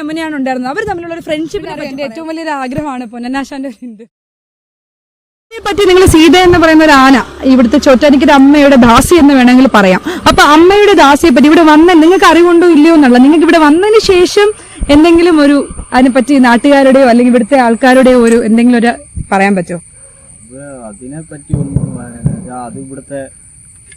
യമുനയാണ് ഉണ്ടായിരുന്നത്. അവർ തമ്മിലുള്ള ഒരു ഫ്രണ്ട്ഷിപ്പിനെ എന്റെ ഏറ്റവും വലിയൊരു ആഗ്രഹമാണ് പൊന്നനാശാന്റെ ഉണ്ട് ഇതിനെ പറ്റി നിങ്ങൾ സീത എന്ന് പറയുന്ന ഒരു ആന ഇവിടുത്തെ ചോറ്റാനിക്കര അമ്മയുടെ ദാസി എന്ന് വേണമെങ്കിൽ പറയാം. അപ്പൊ അമ്മയുടെ ദാസിയെ പറ്റി ഇവിടെ വന്ന നിങ്ങൾക്ക് അറിവുണ്ടോ ഇല്ലയോ എന്നുള്ള നിങ്ങൾക്ക് ഇവിടെ വന്നതിന് ശേഷം എന്തെങ്കിലും ഒരു അതിനെ പറ്റി നാട്ടുകാരുടെയോ അല്ലെങ്കിൽ ഇവിടുത്തെ ആൾക്കാരുടെയോ ഒരു എന്തെങ്കിലും ഒരു പറയാൻ പറ്റുമോ? അതിനെ പറ്റി ഒന്നും. അത് ഇവിടുത്തെ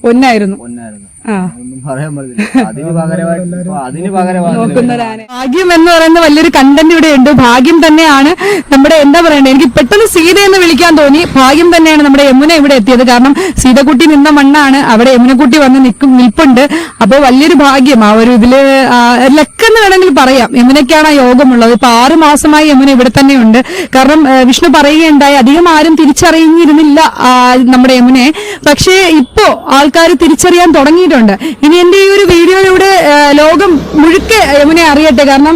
പൊന്നായിരുന്നു. പൊന്നായിരുന്നു. ആ ഒന്നും പറയാൻ പറ്റില്ല. അതിന് പകരമായിട്ട് ഇപ്പൊ അതിന് പകരമായിട്ട് ഭാഗ്യം എന്ന് പറയുന്ന വലിയൊരു കണ്ടന്റ് ഇവിടെ ഉണ്ട്. ഭാഗ്യം തന്നെയാണ് നമ്മുടെ എന്താ പറയണ്ടേ? എനിക്ക് പെട്ടെന്ന് സീത എന്ന് വിളിക്കാൻ തോന്നി. ഭാഗ്യം തന്നെയാണ് നമ്മുടെ യമുന ഇവിടെ എത്തിയത്. കാരണം സീതക്കുട്ടി നിന്ന മണ്ണാണ്. അവിടെ യമുനക്കുട്ടി വന്ന് നിൽക്കും നിൽപ്പുണ്ട്. അപ്പോൾ വലിയൊരു ഭാഗ്യം. ആ ഒരു ഇതിൽ ലക്കെന്ന് വേണമെങ്കിൽ പറയാം. യമുനയ്ക്കാണ് ആ യോഗമുള്ളത്. ഇപ്പൊ ആറു മാസമായി യമുന ഇവിടെ തന്നെയുണ്ട്. കാരണം വിഷ്ണു പറയുകയുണ്ടായി. അധികം ആരും തിരിച്ചറിഞ്ഞിരുന്നില്ല നമ്മുടെ യമുനെ പക്ഷേ ഇപ്പോ ആൾക്കാർ തിരിച്ചറിയാൻ തുടങ്ങിയിട്ടുണ്ട് ഇനി എന്റെ ഈ ഒരു വീഡിയോയിലൂടെ ലോകം മുഴുക്കെ യമുനെ അറിയട്ടെ. കാരണം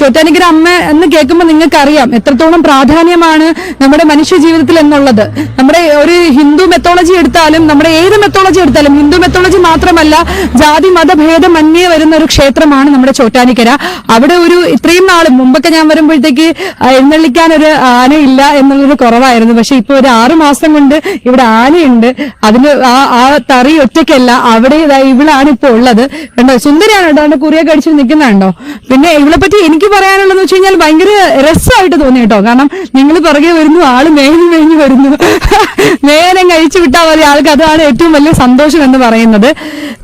ചോറ്റാനിക്കര അമ്മ എന്ന് കേൾക്കുമ്പോൾ നിങ്ങൾക്ക് അറിയാം എത്രത്തോളം പ്രാധാന്യമാണ് നമ്മുടെ മനുഷ്യ ജീവിതത്തിൽ എന്നുള്ളത്. നമ്മുടെ ഒരു ഹിന്ദു മെത്തോളജി എടുത്താലും നമ്മുടെ ഏത് മെത്തോളജി എടുത്താലും ഹിന്ദു മെത്തോളജി മാത്രമല്ല ജാതി മതഭേദം അന്യേ വരുന്ന ഒരു ക്ഷേത്രമാണ് നമ്മുടെ ചോറ്റാനിക്കര. അവിടെ ഒരു ഇത്രയും നാളും മുമ്പൊക്കെ ഞാൻ വരുമ്പോഴത്തേക്ക് എഴുന്നള്ളിക്കാൻ ഒരു ആനയില്ല എന്നുള്ളൊരു കുറവായിരുന്നു. പക്ഷെ ഇപ്പൊ ഒരു ആറു മാസം കൊണ്ട് ഇവിടെ ആനയുണ്ട്. അതിന് ആ ആ തറി ഒറ്റയ്ക്കല്ല. അവിടെ ഇതാ ഇവളാണ് ഇപ്പൊ ഉള്ളത്. കണ്ടോ? സുന്ദരിയാണ് കേട്ടോ അവന്റെ കുറിയൊക്കെ അടിച്ച് നിൽക്കുന്നുണ്ടോ? പിന്നെ ഇവളെ പറ്റി എനിക്ക് പറയാനുള്ളതെന്ന് വെച്ച് കഴിഞ്ഞാൽ ഭയങ്കര രസമായിട്ട് തോന്നി കേട്ടോ. കാരണം നിങ്ങൾ പുറകെ വരുന്നു ആൾ മേഞ്ഞു മേഞ്ഞു വരുന്നു. നേരം കഴിച്ചു വിട്ടാൽ മതി ആൾക്ക് അതാണ് ഏറ്റവും വലിയ സന്തോഷം എന്ന് പറയുന്നത്.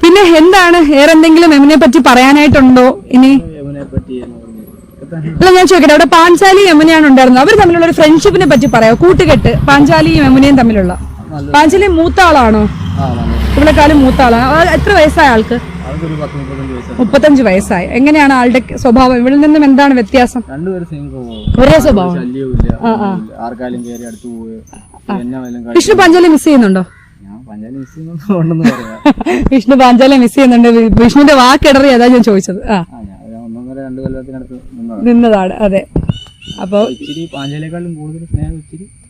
പിന്നെ എന്താണ്? വേറെ എന്തെങ്കിലും എമ്മിനെ പറ്റി പറയാനായിട്ടുണ്ടോ ഇനി? അല്ല ഞാൻ ചോദിക്കട്ടെ. അവിടെ പാഞ്ചാലിയും യമുനയാണ് ഉണ്ടായിരുന്നത്. അവർ തമ്മിലുള്ള ഒരു ഫ്രണ്ട്ഷിപ്പിനെ പറ്റി പറയാം കൂട്ടുകെട്ട്. പാഞ്ചാലിയും യമുനയും തമ്മിലുള്ള. പാഞ്ചാലി മൂത്ത ആളാണോ? ഇവളെക്കാളും മൂത്ത ആളാണ് എത്ര വയസ്സായ ആൾക്ക്? മുപ്പത്തഞ്ച് വയസ്സ് വയസ്സായി. എങ്ങനെയാണ് ആളുടെ സ്വഭാവം? ഇവളിൽ നിന്നും എന്താണ് വ്യത്യാസം? ഒരേ സ്വഭാവം. വിഷ്ണു പാഞ്ചാലി മിസ് ചെയ്യുന്നുണ്ടോ? വിഷ്ണു പാഞ്ചാലി മിസ് ചെയ്യുന്നുണ്ട്. വിഷ്ണുവിന്റെ വാക്കിടറി അതാ ഞാൻ ചോദിച്ചത്. ആ. നിന്നതാണ്. അതെ. അപ്പൊ ഇച്ചിരി പാഞ്ചാലിയെക്കാളും കൂടുതൽ സ്നേഹം ഇച്ചിരി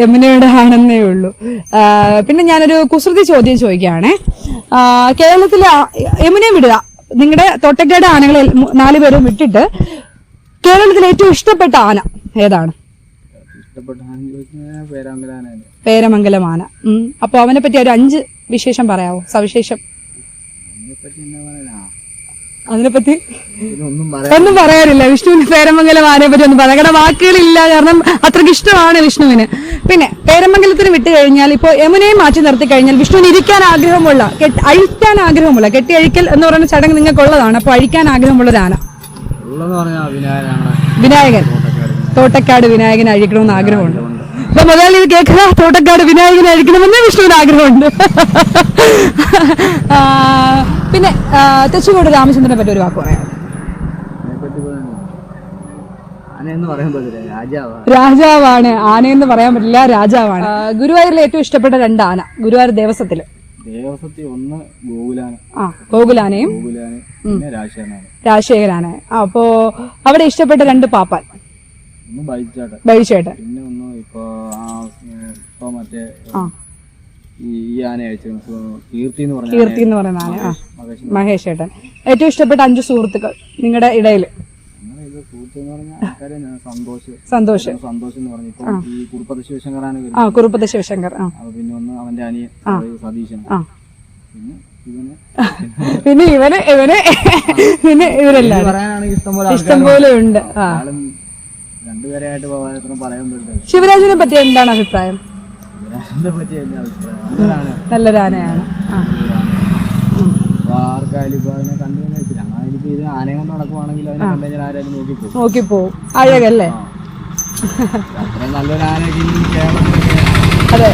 യമുനയുടെ ആണെന്നേ ഉള്ളൂ. പിന്നെ ഞാനൊരു കുസൃതി ചോദ്യം ചോദിക്കുകയാണേ. കേരളത്തിലെ യമുനയെ വിടുക. നിങ്ങളുടെ തോട്ടക്കാട് ആനകളെ നാലു നാലുപേരും വിട്ടിട്ട് കേരളത്തിലെ ഏറ്റവും ഇഷ്ടപ്പെട്ട ആന ഏതാണ്? പേരമംഗലം ആന. അപ്പൊ അവനെ പറ്റി ഒരു അഞ്ച് വിശേഷം പറയാവോ? സവിശേഷം. അതിനെപ്പറ്റി ഒന്നും പറയാറില്ല വിഷ്ണുവിന് പേരമംഗലം ആരെ പറ്റി ഒന്നും പറയാം കാരണം വാക്കുകളില്ല. കാരണം അത്രയ്ക്ക് ഇഷ്ടമാണ് വിഷ്ണുവിന്. പിന്നെ പേരമംഗലത്തിന് വിട്ട് കഴിഞ്ഞാൽ ഇപ്പോൾ യമുനയെ മാറ്റി നിർത്തി കഴിഞ്ഞാൽ വിഷ്ണുവിന് ഇരിക്കാൻ ആഗ്രഹമുള്ള അഴിക്കാൻ ആഗ്രഹമുള്ള കെട്ടി അഴിക്കൽ എന്ന് പറയുന്ന ചടങ്ങ് നിങ്ങൾക്കുള്ളതാണ് അപ്പോൾ അഴിക്കാൻ ആഗ്രഹമുള്ള ഒരു ആന. വിനായകൻ തോട്ടക്കാട് വിനായകൻ. അഴിക്കണമെന്ന് ആഗ്രഹമുണ്ട്. അപ്പൊ മുതലാളി ഇത് കേൾക്കുക. തോട്ടക്കാട് വിനായകൻ അഴിക്കണമെന്ന് വിഷ്ണുവിന് ആഗ്രഹമുണ്ട്. ആ, പിന്നെ തെച്ചുകോട് രാമചന്ദ്രനെ പറ്റി ഒരു വാക്ക് പറയാം. രാജാവാണ്. ആനയെന്ന് പറയാൻ പറ്റില്ല രാജാവാണ്. ഗുരുവായൂരിലെ ഏറ്റവും ഇഷ്ടപ്പെട്ട രണ്ട് ആന ഗുരുവായൂർ ദേവസ്വത്തിൽ ഒന്ന് ഗോകുലാന. ആ ഗോകുലാനയും രാജശേഖരാണ് അപ്പോ അവിടെ ഇഷ്ടപ്പെട്ട രണ്ട് പാപ്പാൻ. ബൈച്ചേട്ടൻ ബൈച്ചേട്ടൻ പിന്നെ ഒന്ന് ഇപ്പൊ മറ്റേ ആ. ഈ ഈ ആന അയച്ചു കീർത്തി എന്ന് പറഞ്ഞ കീർത്തി എന്ന് പറയുന്ന ആന. ആ മഹേഷ് ഏട്ടൻ. ഏറ്റവും ഇഷ്ടപ്പെട്ട അഞ്ച് സുഹൃത്തുക്കൾ നിങ്ങളുടെ ഇടയിൽ എന്ന് സന്തോഷ്. സന്തോഷ്. പറഞ്ഞു ഈ ശിവശങ്കറാണ് ആ കുറുപ്പത്തെ ശിവശങ്കർ ആ. പിന്നെ ഒന്ന് അവന്റെ അനിയൻ സതീശൻ. ആ. പിന്നെ ഇവന് പിന്നെ ഇവന് ഇവന് പിന്നെ ഇവരെല്ലാം ഇഷ്ടംപോലെ ഇഷ്ടം പോലെ ഉണ്ട് ശിവരാജിനെ പറ്റി എന്താണ് അഭിപ്രായം? നല്ലൊരു ആനയാണ്. ഇപ്പൊ ഇപ്പൊ നോക്കിപ്പോവും. അഴകല്ലേ? അതെ.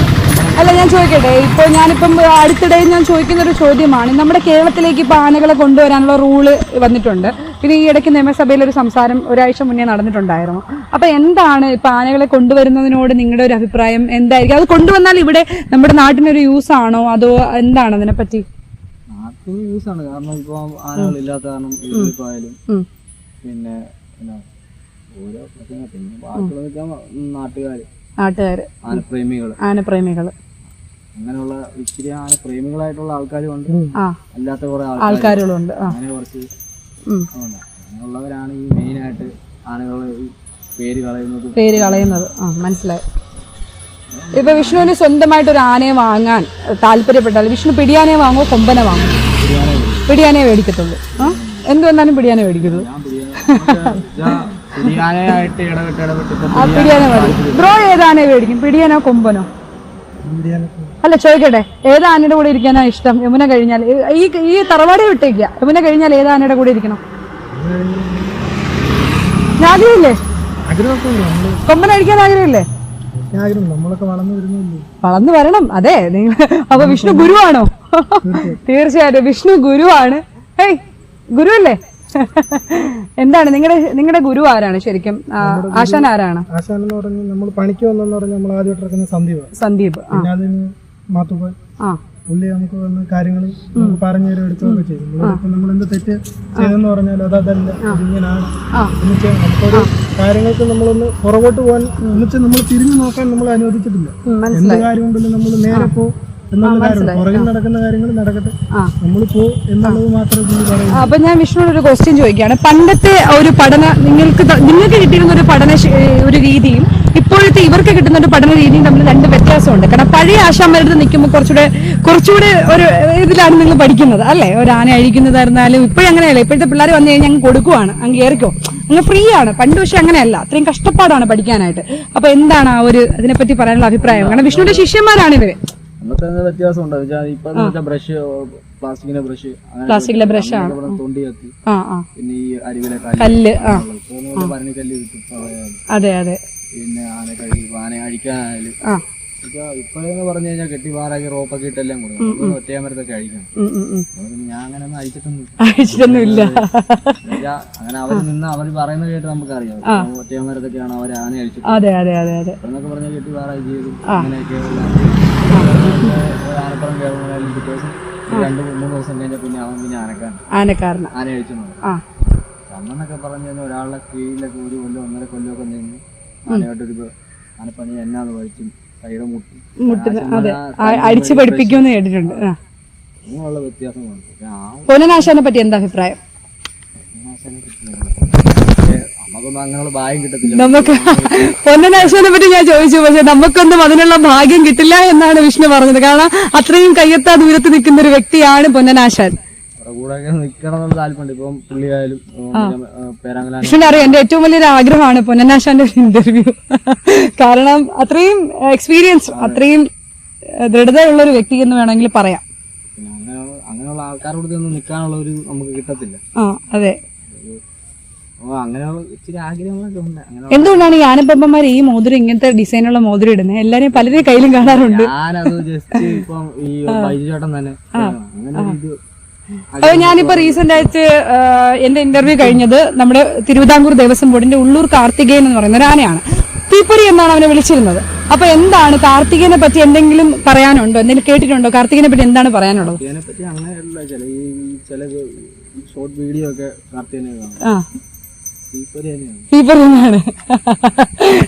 അല്ല ഞാൻ ചോദിക്കട്ടെ? ഇപ്പോൾ ഞാനിപ്പം അടുത്തിടെ ഞാൻ ചോദിക്കുന്ന ഒരു ചോദ്യമാണ്. നമ്മുടെ കേരളത്തിലേക്ക് ഇപ്പോൾ ആനകളെ കൊണ്ടുവരാനുള്ള റൂൾ വന്നിട്ടുണ്ട്. പിന്നെ ഈ ഇടയ്ക്ക് നിയമസഭയിൽ ഒരു സംസാരം ഒരാഴ്ച മുന്നേ നടന്നിട്ടുണ്ടായിരുന്നു. അപ്പൊ എന്താണ് ഇപ്പൊ ആനകളെ കൊണ്ടുവരുന്നതിനോട് നിങ്ങളുടെ ഒരു അഭിപ്രായം? എന്തായിരിക്കും? അത് കൊണ്ടുവന്നാൽ ഇവിടെ നമ്മുടെ നാട്ടിനൊരു യൂസ് ആണോ? അതോ എന്താണ് അതിനെപ്പറ്റി? പറ്റി യൂസ് ആണ്. കാരണം ഇപ്പൊ ആനകളില്ലാത്ത കാരണം ആയാലും പിന്നെ ഓരോ പ്രശ്നങ്ങൾ. പിന്നെ ബാക്കിയുള്ള വെച്ചാൽ നാട്ടുകാര്. നാട്ടുകാർ ആനപ്രേമികൾ ആനപ്രേമികൾ അങ്ങനെയുള്ള ഇച്ചിരി ആനപ്രേമികളായിട്ടുള്ള ആൾക്കാരും ഉണ്ട്. അല്ലാത്ത കുറെ ആൾക്കാരുകളുണ്ട്. അങ്ങനെ കുറച്ച് ഉം. ഉണ്ട്. അങ്ങനെയുള്ളവരാണ് ഈ മെയിനായിട്ട് പേര് കളയുന്നത്. പേര് കളയുന്നത്. ആ മനസ്സിലായി. ഇപ്പൊ വിഷ്ണുവിന് സ്വന്തമായിട്ട് ഒരു ആനയെ വാങ്ങാൻ താല്പര്യപ്പെട്ടാൽ വിഷ്ണു പിടിയാനെ വാങ്ങോ കൊമ്പനെ വാങ്ങോ പിടിയാനെ മേടിക്കത്തുള്ളൂ. എന്ത് വന്നാലും പിടിയാനേ ഇപ്പൊ ആ പിടിയാനെ ബ്രോ ഏതാനേ മേടിക്കും? പിടിയാനോ കൊമ്പനോ? അല്ല ചോദിക്കട്ടെ ഏത് ആനയുടെ കൂടെ ഇരിക്കാനാ ഇഷ്ടം? യമുന കഴിഞ്ഞാൽ ഈ ഈ തറവാടി വിട്ടേക്കുക യമുന കഴിഞ്ഞാൽ ഏത് ആനയുടെ കൂടെ ഇരിക്കണം? ആഗ്രഹമില്ലേ? കൊമ്പൻ അടിക്കാൻ ആഗ്രഹമില്ലേ? വളർന്നു വരണം. അതെ നിങ്ങൾ അപ്പൊ വിഷ്ണു ഗുരുവാണോ? തീർച്ചയായിട്ടും വിഷ്ണു ഗുരുവാണ്. ഏയ് ഗുരു അല്ലേ എന്താണ് നിങ്ങളുടെ നിങ്ങളുടെ ഗുരു ആരാണ് ശരിക്കും? ആശാൻ ആരാണ്? ആശാൻ എന്ന് പറഞ്ഞാൽ നമ്മൾ പണിക്ക് വന്നെന്ന് പറഞ്ഞാൽ നമ്മൾ ആദ്യമായിട്ട് സന്ദീപ്. സന്ദീപ് അതിന് പുള്ളി നമുക്ക് വന്ന് കാര്യങ്ങൾ നമുക്ക് പറഞ്ഞു തരും എടുത്തൊക്കെ ചെയ്യും. നമ്മൾ എന്ത് തെറ്റ് ചെയ്തെന്ന് പറഞ്ഞാൽ അത് അതല്ല. ഇതിങ്ങനാണ്. എന്നുവെച്ചാൽ നമുക്കൊരു കാര്യങ്ങൾക്ക് നമ്മളൊന്ന് പുറകോട്ട് പോകാൻ എന്നുവെച്ചാൽ നമ്മൾ തിരിഞ്ഞു നോക്കാൻ നമ്മൾ അനുവദിച്ചിട്ടില്ല. എന്ത് കാര്യം ഉണ്ടെങ്കിലും നമ്മൾ നേരെ പോ എന്നുള്ള പുറകിൽ നടക്കുന്ന കാര്യങ്ങൾ നടക്കട്ടെ. നമ്മൾ പോ എന്നുള്ളത് മാത്രമേ അപ്പൊ ഞാൻ വിഷ്ണുവിനോട് ഒരു ക്വസ്റ്റ്യൻ ചോദിക്കുകയാണ്. പണ്ടത്തെ ഒരു പഠന നിങ്ങൾക്ക് നിങ്ങൾക്ക് കിട്ടിയിരുന്ന ഒരു പഠന ഒരു രീതിയും ഇപ്പോഴത്തെ ഇവർക്ക് കിട്ടുന്ന ഒരു പഠന രീതിയും തമ്മിൽ രണ്ട് വ്യത്യാസമുണ്ട്. കാരണം പഴയ ആശാന്മാരുടെ നിൽക്കുമ്പോൾ കുറച്ചുകൂടെ കുറച്ചുകൂടെ ഒരു ഇതിലാണ് നിങ്ങൾ പഠിക്കുന്നത് അല്ലേ? ഒരു ആന അഴിക്കുന്നതായിരുന്നാലും ഇപ്പോഴങ്ങനെയല്ല ഇപ്പോഴത്തെ പിള്ളേർ വന്നു കഴിഞ്ഞാൽ അങ്ങ് കൊടുക്കുവാണ് അങ്ങ് കയറിക്കോ അങ്ങ് ഫ്രീ ആണ്. പണ്ട് പക്ഷെ അങ്ങനെയല്ല. അത്രയും കഷ്ടപ്പാടാണ് പഠിക്കാനായിട്ട്. അപ്പൊ എന്താണ് ആ ഒരു അതിനെപ്പറ്റി പറയാനുള്ള അഭിപ്രായം? കാരണം വിഷ്ണുവിന്റെ ശിഷ്യന്മാരാണ് ഇവർ. അന്നത്തെ ഇപ്പൊ ബ്രഷ് പ്ലാസ്റ്റിക്കിന്റെ ബ്രഷ് പ്ലാസ്റ്റിക്കിലെ ബ്രഷ് ആണ്. തൊണ്ടി കത്തി. പിന്നെ ഈ അരിവിലെ കല്ല് കല്ല്. അതെ അതെ. പിന്നെ ആന കഴി ആന അഴിക്കാനായാലും. ആ. ഇപ്പൊ ഇപ്പോഴെന്ന് പറഞ്ഞു കഴിഞ്ഞാൽ കെട്ടി പാറാക്കി റോപ്പൊക്കെ ഇട്ടെല്ലാം കൊടുക്കും. ഒറ്റയാമരത്തൊക്കെ അഴിക്കണം. ഞാൻ അങ്ങനെ ഒന്നും അഴിച്ചിട്ടൊന്നും എന്നുവെച്ചാ അങ്ങനെ അവർ നിന്ന് അവർ പറയുന്നത് കേട്ട് നമുക്കറിയാം. ഒറ്റയാമരത്തൊക്കെയാണ് അവർ ആന അഴിച്ചിട്ട്. അതെ അതെ അതെ അതെ. എന്നൊക്കെ പറഞ്ഞാൽ കെട്ടി പാറായി ചെയ്തു അങ്ങനെയൊക്കെ ആനപ്പുറം കേരളം പിറ്റേ ദിവസം രണ്ട് മൂന്ന് ദിവസം കഴിഞ്ഞ പിന്നെ അവൻ പിന്നെ ആനക്കാരൻ. ആനക്കാരൻ ആന അഴിച്ചു അന്നെന്നൊക്കെ പറഞ്ഞു കഴിഞ്ഞാൽ ഒരാളുടെ കീഴിലൊക്കെ ഒരു കൊല്ലം ഒന്നര കൊല്ലമൊക്കെ നിന്ന് ആനയായിട്ടൊരു ആനപ്പണി എന്നാന്ന് പഠിച്ചും കൈയുടെ മുട്ടി അതെ. അടിച്ച് പഠിപ്പിക്കുമെന്ന് കേട്ടിട്ടുണ്ട്. അങ്ങനെയുള്ള വ്യത്യാസങ്ങളുണ്ട്. പൊന്നനാശാനെ പറ്റി എന്താ അഭിപ്രായം. നമുക്കൊന്നും അങ്ങനെയുള്ള ഭാഗ്യം കിട്ടത്തില്ല. നമുക്ക് പൊന്നനാശാനെ പറ്റി ഞാൻ ചോദിച്ചു. പക്ഷെ നമുക്കൊന്നും അതിനുള്ള ഭാഗ്യം കിട്ടില്ല എന്നാണ് വിഷ്ണു പറഞ്ഞത്. കാരണം അത്രയും കയ്യെത്താ ദൂരത്ത് നിൽക്കുന്ന ഒരു വ്യക്തിയാണ് പൊന്നനാശാൻ. കൂടെ നിൽക്കണം എന്നുള്ള താല്പര്യമുണ്ട്. ഇപ്പം പുള്ളിയായാലും വിഷ്ണുവിനെ അറിയാം എന്റെ ഏറ്റവും വലിയൊരു ആഗ്രഹമാണ് പൊന്നനാശാന്റെ ഇന്റർവ്യൂ കാരണം അത്രയും എക്സ്പീരിയൻസ് അത്രയും ദൃഢതയുള്ള ഒരു വ്യക്തി എന്ന് വേണമെങ്കിൽ പറയാം. അങ്ങനെയുള്ള ആൾക്കാരോട് ഒന്നും നിൽക്കാനുള്ള ഒരു നമുക്ക് കിട്ടത്തില്ല. ആ അതെ. എന്തുകൊണ്ടാണ് ഈ ആനപ്പമ്പന്മാർ ഈ മോതിരം ഇങ്ങനത്തെ ഡിസൈനുള്ള മോതിരം ഇടുന്നത് എല്ലാരെയും പലരെയും കയ്യിലും കാണാറുണ്ട്. ഞാനത് ജസ്റ്റ് ഇപ്പം ഈ ബൈജു ചേട്ടൻ തന്നെ. അങ്ങനെ ഒരു ഇത് അത് ഞാനിപ്പോ റീസെന്റ് ആയിട്ട് എന്റെ ഇന്റർവ്യൂ കഴിഞ്ഞത് നമ്മുടെ തിരുവിതാംകൂർ ദേവസ്വം ബോർഡിന്റെ ഉള്ളൂർ കാർത്തികേയൻ എന്ന് പറയുന്ന ഒരു ആനയാണ്. തീപ്പൊരി എന്നാണ് അവനെ വിളിച്ചിരുന്നത്. അപ്പൊ എന്താണ് കാർത്തികനെ പറ്റി എന്തെങ്കിലും പറയാനുണ്ടോ? എന്തെങ്കിലും കേട്ടിട്ടുണ്ടോ? കാർത്തികനെ പറ്റി എന്താണ് പറയാനുള്ളത്? പറ്റി അങ്ങനെയല്ല. ചില ഈ ചില ഷോർട്ട് വീഡിയോ ഒക്കെ കാർത്തികനെ തീപ്പൊരി തന്നെയാണ്.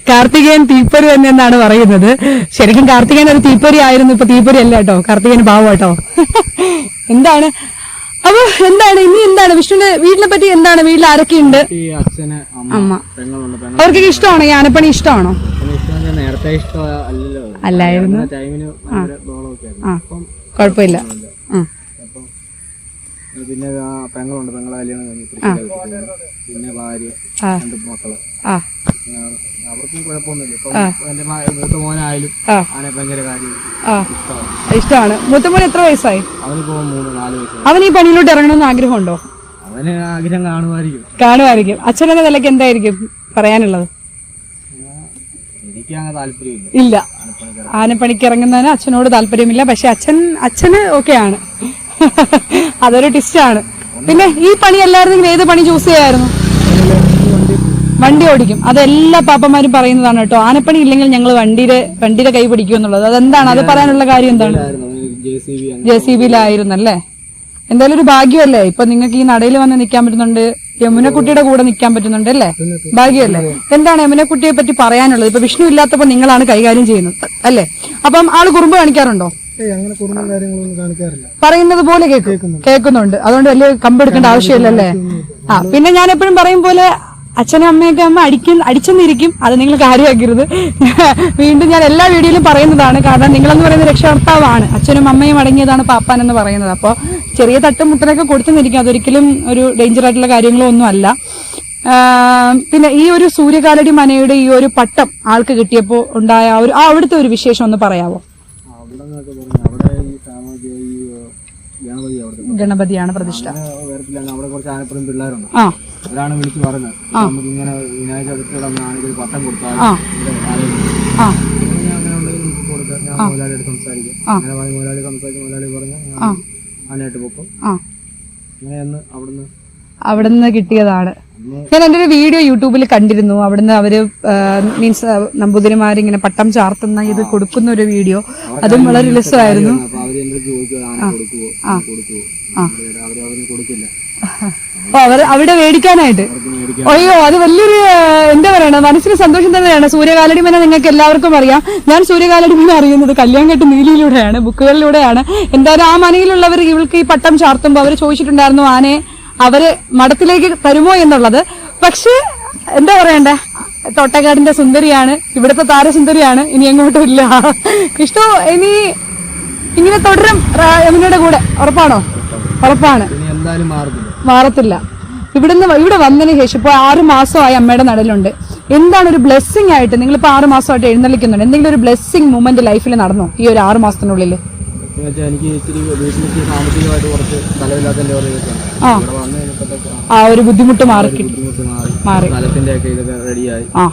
കാർത്തികേയൻ തീപ്പൊരി തന്നെ എന്നാണ് പറയുന്നത്. ശരിക്കും കാർത്തികേയൻ ഒരു തീപ്പൊരി ആയിരുന്നു. ഇപ്പൊ തീപ്പൊരി അല്ല കേട്ടോ. കാർത്തികേയൻ പാവട്ടോ എന്താണ് അപ്പൊ എന്താണ്? ഇനി എന്താണ്? വിഷ്ണുവിന്റെ വീടിനെ പറ്റി എന്താണ്? വീട്ടിൽ ആരൊക്കെയുണ്ട് ഉണ്ട്? അച്ഛന് അമ്മ അവർക്ക് അവർക്കൊക്കെ ഇഷ്ടമാണോ? ഈ ആനപ്പണി ഇഷ്ടമാണോ? നേരത്തെ അല്ലായിരുന്നു. ആ. അപ്പം കുഴപ്പമില്ല. പിന്നെ പെങ്ങളുണ്ട് പെങ്ങളെ കല്യാണം കഴിഞ്ഞു. പിന്നെ ഭാര്യ. രണ്ട് മക്കൾ. അവർക്കും കുഴപ്പമൊന്നുമില്ല. ഇപ്പം എന്റെ മൂത്ത മോനായാലും അവനെ ഭയങ്കര കാര്യം ഇഷ്ടമാണ്. മൂത്തമോൻ എത്ര വയസ്സായി? അവനിപ്പോ മൂന്ന് നാല് വയസ്സ്. അവൻ ഈ പണിയിലോട്ട് ഇറങ്ങണമെന്ന് ആഗ്രഹമുണ്ടോ? അവന് ആഗ്രഹം കാണുമായിരിക്കും. കാണുമായിരിക്കും. അച്ഛനെന്ന നിലയ്ക്ക് എന്തായിരിക്കും പറയാനുള്ളത്? ഇല്ല. ആനപ്പണിക്ക് ഇറങ്ങുന്നതിന് അച്ഛനോട് താല്പര്യമില്ല. പക്ഷെ അച്ഛൻ അച്ഛന് ഓക്കെയാണ്. അതൊരു ടിസ്റ്റാണ് പിന്നെ ഈ പണി അല്ലായിരുന്നെങ്കിൽ ഏത് പണി ചൂസ് ചെയ്യായിരുന്നു? വണ്ടി ഓടിക്കും. അതെല്ലാ പാപ്പന്മാരും പറയുന്നതാണ് കേട്ടോ. ആനപ്പണി ഇല്ലെങ്കിൽ ഞങ്ങൾ വണ്ടിയുടെ വണ്ടിയുടെ കൈ പിടിക്കും എന്നുള്ളത്. അതെന്താണ്? അത് പറയാനുള്ള കാര്യം എന്താണ്? ജെ സി ബിയിലായിരുന്നല്ലേ എന്തായാലും ഒരു ഭാഗ്യമല്ലേ? ഇപ്പൊ നിങ്ങൾക്ക് ഈ നടയിൽ വന്ന് നിൽക്കാൻ പറ്റുന്നുണ്ട്. യമുനക്കുട്ടിയുടെ കൂടെ നിൽക്കാൻ പറ്റുന്നുണ്ട് അല്ലേ? ഭാഗ്യമല്ലേ? എന്താണ് യമുനക്കുട്ടിയെ പറ്റി പറയാനുള്ളത്? ഇപ്പൊ വിഷ്ണു ഇല്ലാത്തപ്പോ നിങ്ങളാണ് കൈകാര്യം ചെയ്യുന്നത്. അല്ലേ? അപ്പം ആൾ കുറുമ്പ് കാണിക്കാറുണ്ടോ? അങ്ങനെ കുടുംബം കാര്യങ്ങളൊന്നും കാണിക്കാറില്ല. പറയുന്നത് പോലെ കേൾക്കും കേൾക്കുന്നുണ്ട്. അതുകൊണ്ട് വലിയ കമ്പെടുക്കേണ്ട ആവശ്യമില്ലല്ലേ ആ പിന്നെ ഞാൻ എപ്പോഴും പറയും പോലെ അച്ഛനും അമ്മയൊക്കെ അമ്മ അടിക്കും അടിച്ചെന്നിരിക്കും. അത് നിങ്ങൾ കാര്യമാക്കരുത്. വീണ്ടും ഞാൻ എല്ലാ വീഡിയോയിലും പറയുന്നതാണ്. കാരണം നിങ്ങളെന്ന് പറയുന്ന രക്ഷകർത്താവാണ്. അച്ഛനും അമ്മയും അടങ്ങിയതാണ് പാപ്പാൻ എന്ന് പറയുന്നത്. അപ്പോൾ ചെറിയ തട്ടുമുട്ടലൊക്കെ കൊടുത്തുനിന്നിരിക്കും അതൊരിക്കലും ഒരു ഡേഞ്ചർ ആയിട്ടുള്ള കാര്യങ്ങളോ ഒന്നും അല്ല പിന്നെ ഈ ഒരു സൂര്യകാലടി മനയുടെ ഈ ഒരു പട്ടം ആൾക്ക് കിട്ടിയപ്പോൾ ഉണ്ടായ ഒരു ആ അവിടുത്തെ ഒരു വിശേഷം ഒന്ന് പറയാവോ? പറഞ്ഞു അവിടെ ഈ ഗണപതി ഗണപതിയാണ് പ്രതിഷ്ഠ. അവിടെ കുറച്ച് ആനപ്പുറം പിള്ളേരുണ്ട്. ആ. അവരാണ് വിളിച്ച് പറഞ്ഞത് നമുക്ക് ഇങ്ങനെ വിനായക പട്ടം കൊടുത്താൽ ആ. ഞാൻ അങ്ങനെ ഉണ്ടെങ്കിൽ നമുക്ക് കൊടുക്കാം. ഞാൻ മുതലാളിയോട് സംസാരിക്കും. അങ്ങനെ പറഞ്ഞ് മുതലാളി സംസാരിച്ച് മുതലാളി പറഞ്ഞു ഞാൻ ആനയായിട്ട് പൊക്കും. ആ. അങ്ങനെ എന്ന് അവിടുന്ന് കിട്ടിയതാണ്. ഞാൻ എന്റെ ഒരു വീഡിയോ യൂട്യൂബിൽ കണ്ടിരുന്നു. അവിടുന്ന് അവർ മീൻസ് നമ്പൂതിരിമാരിങ്ങനെ പട്ടം ചാർത്തുന്ന ഇത് കൊടുക്കുന്ന ഒരു വീഡിയോ അതും വളരെ രസമായിരുന്നു. അവർ അവിടെ മേടിക്കാനായിട്ട്. അയ്യോ അത് വലിയൊരു എന്താ പറയണ? മനസ്സിന് സന്തോഷം തന്നെയാണ്. സൂര്യകാലടി മന നിങ്ങൾക്ക് എല്ലാവർക്കും അറിയാം. ഞാൻ സൂര്യകാലടി മന അറിയുന്നത് കല്യാൺകെട്ട് നീലിയിലൂടെയാണ് ബുക്കുകളിലൂടെയാണ്. എന്തായാലും ആ മനയിലുള്ളവർ ഇവൾക്ക് ഈ പട്ടം ചാർത്തുമ്പോൾ അവർ ചോദിച്ചിട്ടുണ്ടായിരുന്നു ആനെ അവർ മഠത്തിലേക്ക് തരുമോ എന്നുള്ളത്. പക്ഷേ എന്താ പറയണ്ടേ? തോട്ടക്കാടിന്റെ സുന്ദരിയാണ് ഇവിടുത്തെ താരസുന്ദരിയാണ് ഇനി എങ്ങോട്ടും ഇല്ല. ഇഷ്ടോ ഇനി ഇങ്ങനെ തുടരും യമുനയുടെ കൂടെ. ഉറപ്പാണോ? ഉറപ്പാണ്. മാറത്തില്ല. ഇവിടുന്ന് ഇവിടെ വന്നതിന് ശേഷം ഇപ്പോൾ ആറ് മാസമായി അമ്മയുടെ നടലുണ്ട്. എന്താണ് ഒരു ബ്ലെസ്സിങ് ആയിട്ട് നിങ്ങളിപ്പോൾ ആറ് മാസമായിട്ട് എഴുന്നള്ളിക്കുന്നുണ്ട്. എന്തെങ്കിലും ഒരു ബ്ലെസ്സിങ് മൂമെന്റ് ലൈഫിൽ നടന്നോ? ഈ ഒരു ആറ് മാസത്തിനുള്ളിൽ എന്ന് വെച്ചാൽ എനിക്ക് ഇച്ചിരി വീട്ടിലേക്ക് സാമ്പത്തികമായിട്ട് കുറച്ച് ഒരു ആ. ഇവിടെ വന്നു കഴിഞ്ഞപ്പോഴത്തേക്ക് ആ ഒരു ബുദ്ധിമുട്ട് മാറി കിട്ടി. ബുദ്ധിമുട്ട് മാറി. മാറി. സ്ഥലത്തിന്റെ ഒക്കെ ഇതൊക്കെ റെഡിയായി. ആ.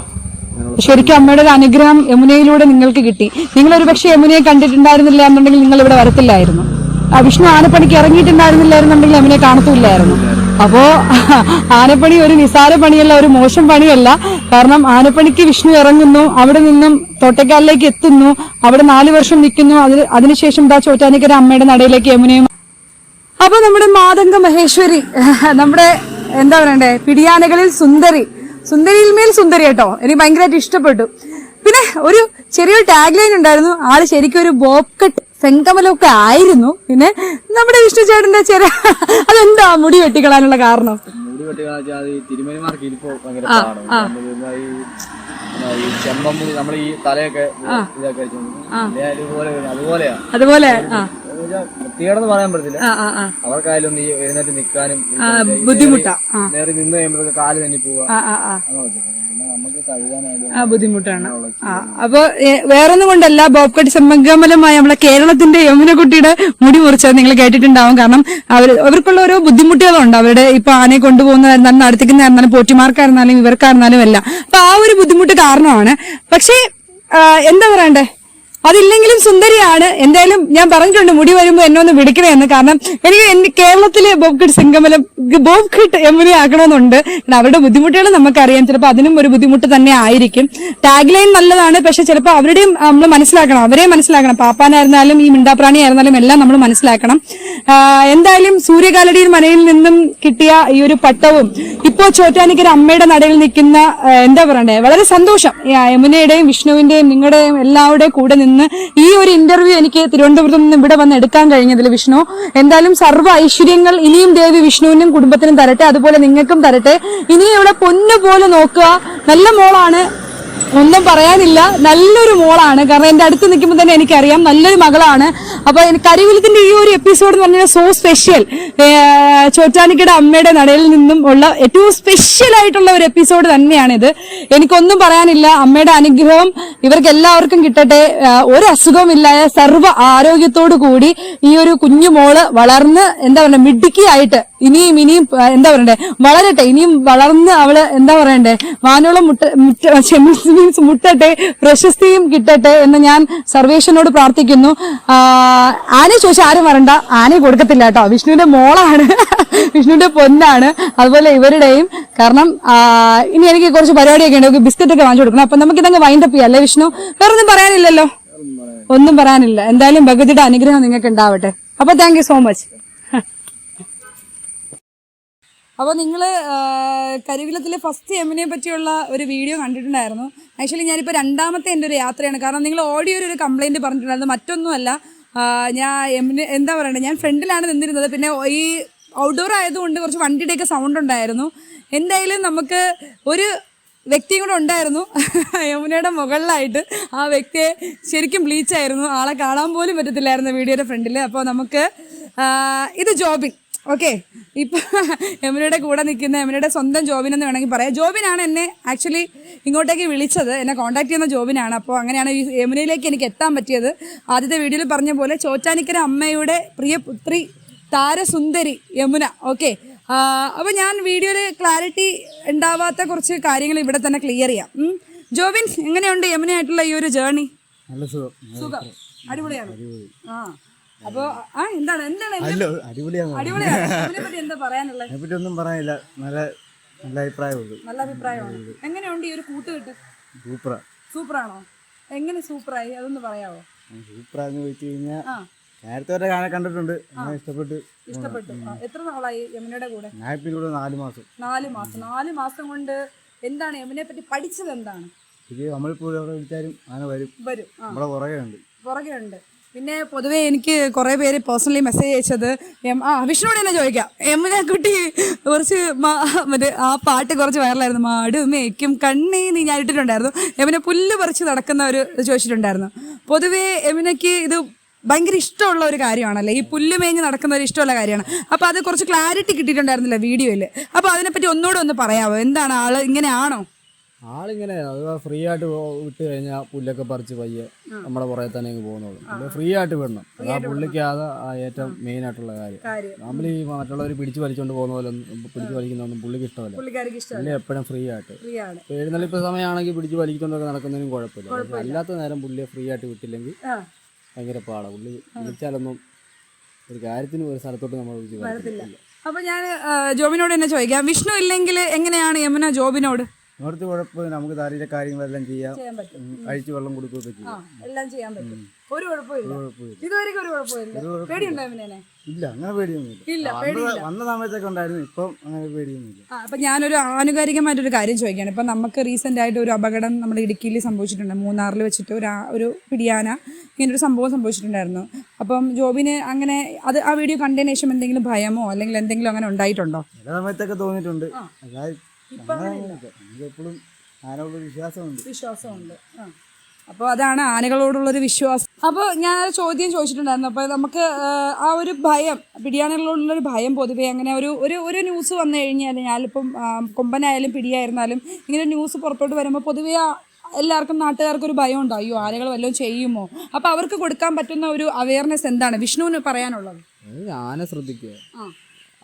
ശരിക്കും അമ്മയുടെ ഒരു അനുഗ്രഹം യമുനയിലൂടെ നിങ്ങൾക്ക് കിട്ടി. നിങ്ങൾ ഒരു പക്ഷേ യമുനയെ കണ്ടിട്ടുണ്ടായിരുന്നില്ല എന്നുണ്ടെങ്കിൽ നിങ്ങൾ ഇവിടെ വരത്തില്ലായിരുന്നു. ആ വിഷ്ണു ആനപ്പണിക്ക് ഇറങ്ങിയിട്ടുണ്ടായിരുന്നില്ലായിരുന്നുണ്ടെങ്കിൽ യമുനയെ കാണത്തില്ലായിരുന്നു അപ്പോ ആനപ്പണി ഒരു നിസാര പണിയല്ല ഒരു മോശം പണിയല്ല. കാരണം ആനപ്പണിക്ക് വിഷ്ണു ഇറങ്ങുന്നു അവിടെ നിന്നും തോട്ടക്കാലിലേക്ക് എത്തുന്നു അവിടെ നാല് വർഷം നിൽക്കുന്നു. അതിന് അതിനുശേഷം ദാ ചോറ്റാനിക്കര അമ്മയുടെ നടയിലേക്ക് യമുനയും അപ്പൊ നമ്മുടെ മാതംഗ മഹേശ്വരി നമ്മുടെ എന്താ പറയണ്ടേ പിടിയാനകളിൽ സുന്ദരി. സുന്ദരിയിൽ മേൽ സുന്ദരി കേട്ടോ എനിക്ക് ഭയങ്കരമായിട്ട് ഇഷ്ടപ്പെട്ടു. പിന്നെ ഒരു ചെറിയൊരു ടാഗ് ലൈൻ ഉണ്ടായിരുന്നു ആൾ ശരിക്കും ഒരു ബോബ് കട്ട് സെങ്കമലൊക്കെ ആയിരുന്നു. പിന്നെ നമ്മുടെ വിഷ്ണു ചേട്ടന്റെ ചില അതെന്താ മുടി വെട്ടിക്കളാനുള്ള കാരണം? മുടി ഇരിപ്പോ ഭയങ്കര നമ്മൾ ഈ തലയൊക്കെ ഇതൊക്കെ അതുപോലെ അതുപോലെയാ അതുപോലെ വൃത്തികേടെന്ന് പറയാൻ പറ്റത്തില്ല. അവർക്കായാലും നീ എഴുന്നേറ്റ് നിൽക്കാനും ബുദ്ധിമുട്ടാ. നേരെ നിന്ന് കഴിയുമ്പോഴൊക്കെ കാൽ തന്നെ ആ ബുദ്ധിമുട്ടാണ്. അപ്പൊ വേറൊന്നും കൊണ്ടല്ല ബോബ്കട്ട് സംഗമലമായ നമ്മളെ കേരളത്തിന്റെ യമുനക്കുട്ടിയുടെ മുടി മുറിച്ചത് നിങ്ങൾ കേട്ടിട്ടുണ്ടാവും. കാരണം അവർ അവർക്കുള്ള ഓരോ ബുദ്ധിമുട്ടുകളുണ്ട്. അവരുടെ ഇപ്പൊ ആനയെ കൊണ്ടുപോകുന്നതായിരുന്നാലും നടത്തിക്കുന്നതായിരുന്നാലും പോറ്റിമാർക്കായിരുന്നാലും ഇവർക്കായിരുന്നാലും എല്ലാം. അപ്പൊ ആ ഒരു ബുദ്ധിമുട്ട് കാരണമാണ്. പക്ഷേ എന്താ പറയണ്ടേ? അതില്ലെങ്കിലും സുന്ദരിയാണ്. എന്തായാലും ഞാൻ പറഞ്ഞിട്ടുണ്ട് മുടി വരുമ്പോൾ എന്നെ ഒന്ന് വിളിക്കണമെന്ന് കാരണം എനിക്ക് കേരളത്തിലെ ബോബ്കിട്ട് സിംഗമലം ബോബ്കിട്ട് യമുന ആക്കണമെന്നുണ്ട്. അവരുടെ ബുദ്ധിമുട്ടുകൾ നമുക്കറിയാം. ചിലപ്പോൾ അതിനും ഒരു ബുദ്ധിമുട്ട് തന്നെ ആയിരിക്കും. ടാഗ് ലൈൻ നല്ലതാണ്. പക്ഷെ ചിലപ്പോൾ അവരുടെയും നമ്മൾ മനസ്സിലാക്കണം. അവരെ മനസ്സിലാക്കണം. പാപ്പാനായിരുന്നാലും ഈ മിണ്ടാപ്രാണി ആയിരുന്നാലും എല്ലാം നമ്മൾ മനസ്സിലാക്കണം. എന്തായാലും സൂര്യകാലടിയിൽ മനയിൽ നിന്നും കിട്ടിയ ഈ ഒരു പട്ടവും ഇപ്പോൾ ചോറ്റാനിക്കര അമ്മയുടെ നടയിൽ നിൽക്കുന്ന എന്താ പറയണ്ടേ? വളരെ സന്തോഷം. യമുനയുടെയും വിഷ്ണുവിന്റെയും നിങ്ങളുടെയും എല്ലാവരുടെയും കൂടെ നിന്ന് ഈ ഒരു ഇന്റർവ്യൂ എനിക്ക് തിരുവനന്തപുരത്ത് നിന്ന് ഇവിടെ വന്ന് എടുക്കാൻ കഴിഞ്ഞതിൽ വിഷ്ണു. എന്തായാലും സർവ ഐശ്വര്യങ്ങൾ ഇനിയും ദേവി വിഷ്ണുവിനും കുടുംബത്തിനും തരട്ടെ അതുപോലെ നിങ്ങൾക്കും തരട്ടെ. ഇനിയും ഇവിടെ പൊന്നു പോലെ നോക്കുക. നല്ല മോളാണ്. ഒന്നും പറയാനില്ല. നല്ലൊരു മോളാണ്. കാരണം എന്റെ അടുത്ത് നിൽക്കുമ്പോൾ തന്നെ എനിക്കറിയാം. നല്ലൊരു മകളാണ്. അപ്പോൾ കരിവിലത്തിന്റെ ഈ ഒരു എപ്പിസോഡ് എന്ന് പറഞ്ഞാൽ സോ സ്പെഷ്യൽ ചോറ്റാനിക്കയുടെ അമ്മയുടെ നടയിൽ നിന്നും ഉള്ള ഏറ്റവും സ്പെഷ്യൽ ആയിട്ടുള്ള ഒരു എപ്പിസോഡ് തന്നെയാണിത്. എനിക്കൊന്നും പറയാനില്ല. അമ്മയുടെ അനുഗ്രഹം ഇവർക്ക് എല്ലാവർക്കും കിട്ടട്ടെ ഒരു അസുഖവും ഇല്ലാതെ സർവ ആരോഗ്യത്തോടു കൂടി ഈ ഒരു കുഞ്ഞു മോൾ വളർന്ന് എന്താ പറയുക മിടുക്കിയായിട്ട് ഇനിയും ഇനിയും എന്താ പറയണ്ടേ? വളരട്ടെ ഇനിയും വളർന്ന് അവൾ എന്താ പറയണ്ടേ? വാനോളം മുട്ട മീൻസ് മുട്ടട്ടെ പ്രശസ്തിയും കിട്ടട്ടെ എന്ന് ഞാൻ സർവേഷനോട് പ്രാർത്ഥിക്കുന്നു. ആനയെ ചോദിച്ചാൽ ആരും വരണ്ട. ആനയെ കൊടുക്കത്തില്ല കേട്ടോ. വിഷ്ണുവിന്റെ മോളാണ്. വിഷ്ണുവിന്റെ പൊന്നാണ്. അതുപോലെ ഇവരുടെയും. കാരണം ഇനി എനിക്ക് കുറച്ച് പരിപാടിയൊക്കെ ഉണ്ട്. ബിസ്ക്കറ്റ് ഒക്കെ വാങ്ങിച്ചു കൊടുക്കണം. അപ്പൊ നമുക്ക് ഇതങ്ങ് വൈൻഡപ്പ് ചെയ്യാം അല്ലേ വിഷ്ണു? വേറെ ഒന്നും പറയാനില്ലല്ലോ. ഒന്നും പറയാനില്ല. എന്തായാലും ഭഗവതിയുടെ അനുഗ്രഹം നിങ്ങൾക്ക് ഉണ്ടാവട്ടെ അപ്പൊ താങ്ക് സോ മച്ച് അപ്പോൾ നിങ്ങൾ കരിവിലത്തിലെ ഫസ്റ്റ് എമ്മിനെ പറ്റിയുള്ള ഒരു വീഡിയോ കണ്ടിട്ടുണ്ടായിരുന്നു. ആക്ച്വലി ഞാനിപ്പോൾ രണ്ടാമത്തെ എന്റെ ഒരു യാത്രയാണ്. കാരണം നിങ്ങൾ ഓഡിയോ ഒരു കംപ്ലയിന്റ് പറഞ്ഞിട്ടുണ്ടായിരുന്നു മറ്റൊന്നുമല്ല. ഞാൻ എമ്മിന് എന്താ പറയണ്ടത് ഞാൻ ഫ്രണ്ടിലാണ് നിന്നിരുന്നത്. പിന്നെ ഈ ഔട്ട്ഡോർ ആയതുകൊണ്ട് കുറച്ച് വണ്ടിയുടെയൊക്കെ സൗണ്ട് ഉണ്ടായിരുന്നു. എന്തായാലും നമുക്ക് ഒരു വ്യക്തിയും കൂടെ ഉണ്ടായിരുന്നു. യമുനയുടെ മുകളിലായിട്ട് ആ വ്യക്തിയെ ശരിക്കും ബ്ലീച്ചായിരുന്നു ആളെ കാണാൻ പോലും പറ്റത്തില്ലായിരുന്നു വീഡിയോയുടെ ഫ്രണ്ടിൽ അപ്പോൾ നമുക്ക് ഇത് ജോബിൻ. ഓക്കെ ഇപ്പൊ യമുനയുടെ കൂടെ നിൽക്കുന്ന യമുനയുടെ സ്വന്തം ജോബിൻ എന്ന് വേണമെങ്കിൽ പറയാം. ജോബിനാണ് എന്നെ ആക്ച്വലി ഇങ്ങോട്ടേക്ക് വിളിച്ചത്. എന്നെ കോൺടാക്ട് ചെയ്യുന്ന ജോബിനാണ്. അപ്പോൾ അങ്ങനെയാണ് ഈ യമുനയിലേക്ക് എനിക്ക് എത്താൻ പറ്റിയത്. ആദ്യത്തെ വീഡിയോയിൽ പറഞ്ഞ പോലെ ചോറ്റാനിക്കര അമ്മയുടെ പ്രിയ പുത്രി താരസുന്ദരി യമുന. ഓക്കെ അപ്പോൾ ഞാൻ വീഡിയോയിൽ ക്ലാരിറ്റി ഉണ്ടാവാത്ത കുറച്ച് കാര്യങ്ങൾ ഇവിടെ തന്നെ ക്ലിയർ ചെയ്യാം. ജോബിൻ എങ്ങനെയുണ്ട് യമുനയായിട്ടുള്ള ഈ ഒരു ജേർണി നല്ല സുഖം. സുഖം. അടിപൊളിയാണ്. ആ. അപ്പോൾ ആ എന്താണ് എന്താണ് അല്ല അടിപൊളിയാണ്. അടിപൊളിയാണ്. അതിനെ പറ്റി എന്താ പറയാനുള്ളത്? അതിനെപ്പറ്റി ഒന്നും പറയാനില്ല. നല്ല നല്ല അഭിപ്രായമുള്ളൂ നല്ല അഭിപ്രായമാണ്. എങ്ങനെയുണ്ട് ഈ ഒരു കൂട്ടുകെട്ട് സൂപ്പറാ. സൂപ്പറാണോ? എങ്ങനെ സൂപ്പറായി? അതൊന്ന് പറയാവോ? സൂപ്പറാന്ന് ചോദിച്ചു കഴിഞ്ഞാൽ നേരത്തെ വരെ കാണാൻ കണ്ടിട്ടുണ്ട്. ഇഷ്ടപ്പെട്ടു. ഇഷ്ടപ്പെട്ട്. എത്ര നാളായി യമുനയുടെ കൂടെ? ഞാൻ ഇവിടെ നാല് മാസം. നാല് മാസം. നാല് മാസം കൊണ്ട് എന്താണ് യമുനെ പറ്റി പഠിച്ചത് എന്താണ്? ഇത് നമ്മളിപ്പോൾ എവിടെ വിളിച്ചാലും അങ്ങനെ വരും. വരും. നമ്മളെ പുറകെ ഉണ്ട് പുറകെ ഉണ്ട് പിന്നെ പൊതുവേ എനിക്ക് കുറേ പേര് പേഴ്സണലി മെസ്സേജ് അയച്ചത് എം ആ വിഷ്ണുവോട് തന്നെ ചോദിക്കാം. യമുന കുട്ടി കുറച്ച് മറ്റേ ആ പാട്ട് കുറച്ച് വൈറലായിരുന്നു മാടുമേക്കും കണ്ണീ നീ ഞാൻ ഇട്ടിട്ടുണ്ടായിരുന്നു. യമുന പുല്ല് പറിച്ച് നടക്കുന്ന ഒരു ചോദിച്ചിട്ടുണ്ടായിരുന്നു. പൊതുവേ യമുനയ്ക്ക് ഇത് ഭയങ്കര ഇഷ്ടമുള്ള ഒരു കാര്യമാണല്ലേ? ഈ പുല്ല് മേഞ്ഞ് നടക്കുന്ന ഒരു ഇഷ്ടമുള്ള കാര്യമാണ്. അപ്പോൾ അത് കുറച്ച് ക്ലാരിറ്റി കിട്ടിയിട്ടുണ്ടായിരുന്നില്ല വീഡിയോയിൽ അപ്പോൾ അതിനെപ്പറ്റി ഒന്നുകൂടെ ഒന്ന് പറയാമോ എന്താണ് ആൾ ഇങ്ങനെയാണോ? ആളിങ്ങനെ അത് ഫ്രീ ആയിട്ട് വിട്ട് കഴിഞ്ഞാൽ പുല്ലൊക്കെ പറിച്ച് പയ്യെ നമ്മുടെ പുറകെ തന്നെ പോകുന്നുള്ളൂ. ഫ്രീ ആയിട്ട് വിടണം. അതാ പുള്ളിക്ക് അത് ആ ഏറ്റവും മെയിൻ ആയിട്ടുള്ള കാര്യം. നമ്മൾ ഈ മറ്റുള്ളവർ പിടിച്ച് വലിച്ചോണ്ട് പോകുന്ന പോലെ പിടിച്ചു വലിക്കുന്നൊന്നും പുള്ളിക്ക് ഇഷ്ടമല്ല. പുള്ളി എപ്പോഴും ഫ്രീ ആയിട്ട് എഴുന്നള്ളിപ്പ് സമയമാണെങ്കിൽ പിടിച്ച് വലിക്കൊണ്ടൊക്കെ നടക്കുന്നതിനും കുഴപ്പമില്ല. അല്ലാത്ത നേരം പുള്ളിയെ ഫ്രീ ആയിട്ട് വിട്ടില്ലെങ്കിൽ ഭയങ്കര പാടാണ് പുള്ളി വിളിച്ചാലൊന്നും ഒരു കാര്യത്തിന് ഒരു സ്ഥലത്തോട്ട് നമ്മൾ വിളിച്ചു അപ്പൊ ഞാൻ ജോബിനോട് തന്നെ ചോദിക്കാം. വിഷ്ണു ഇല്ലെങ്കിൽ എങ്ങനെയാണ് യമുന ജോബിനോട്? ഇവിടുത്തെ കുഴപ്പമില്ല നമുക്ക് താരീര കാര്യങ്ങളെല്ലാം ചെയ്യാം. അഴിച്ചു വെള്ളം കൊടുക്കുകയൊക്കെ ചെയ്യാം. എല്ലാം ചെയ്യാൻ പറ്റും. ഒരു കുഴപ്പമില്ല ഇതുവരെയ്ക്കും ഒരു കുഴപ്പമില്ല പേടി യമുനെ ഇല്ല. അങ്ങനെ പേടിയൊന്നുമില്ല ഇല്ല. വന്ന സമയത്തൊക്കെ ഉണ്ടായിരുന്നു ഇപ്പം അങ്ങനെ പേടിയൊന്നുമില്ല അപ്പം ഞാനൊരു ആനുകാലികമായിട്ടൊരു കാര്യം ചോദിക്കുകയാണ്. ഇപ്പൊ നമുക്ക് റീസെന്റ് ആയിട്ട് ഒരു അപകടം നമ്മുടെ ഇടുക്കിയിൽ സംഭവിച്ചിട്ടുണ്ട്. മൂന്നാറിൽ വെച്ചിട്ട് ഒരു ഒരു പിടിയാന ഇങ്ങനെ ഒരു സംഭവം സംഭവിച്ചിട്ടുണ്ടായിരുന്നു. അപ്പം ജോബിന് അങ്ങനെ അത് ആ വീഡിയോ കണ്ടതിന് ശേഷം എന്തെങ്കിലും ഭയമോ അല്ലെങ്കിൽ എന്തെങ്കിലും അങ്ങനെ ഉണ്ടായിട്ടുണ്ടോ? ചില സമയത്തൊക്കെ തോന്നിയിട്ടുണ്ട്. എപ്പോഴും ആനകളോട് വിശ്വാസമുണ്ട്. വിശ്വാസമുണ്ട്. ആ. അപ്പോൾ അതാണ് ആനകളോടുള്ളൊരു വിശ്വാസം. അപ്പോൾ ഞാൻ ഒരു ചോദ്യം ചോദിച്ചിട്ടുണ്ടായിരുന്നു. അപ്പോൾ നമുക്ക് ആ, ഒരു ഭയം പിടിയാനകളോടുള്ളൊരു ഭയം പൊതുവേ അങ്ങനെ ഒരു ഒരു ഒരു ന്യൂസ് വന്നു കഴിഞ്ഞാൽ ഞാനിപ്പം കൊമ്പനായാലും പിടിയായിരുന്നാലും ഇങ്ങനെ ന്യൂസ് പുറത്തോട്ട് വരുമ്പോൾ പൊതുവേ എല്ലാവർക്കും നാട്ടുകാർക്ക് ഒരു ഭയം ഉണ്ടോ? അയ്യോ ആനകൾ വല്ലതും ചെയ്യുമോ? അപ്പോൾ അവർക്ക് കൊടുക്കാൻ പറ്റുന്ന ഒരു അവയർനെസ് എന്താണ്? വിഷ്ണുവിന് പറയാനുള്ളത്. ആന ശ്രദ്ധിക്കുക. ആ.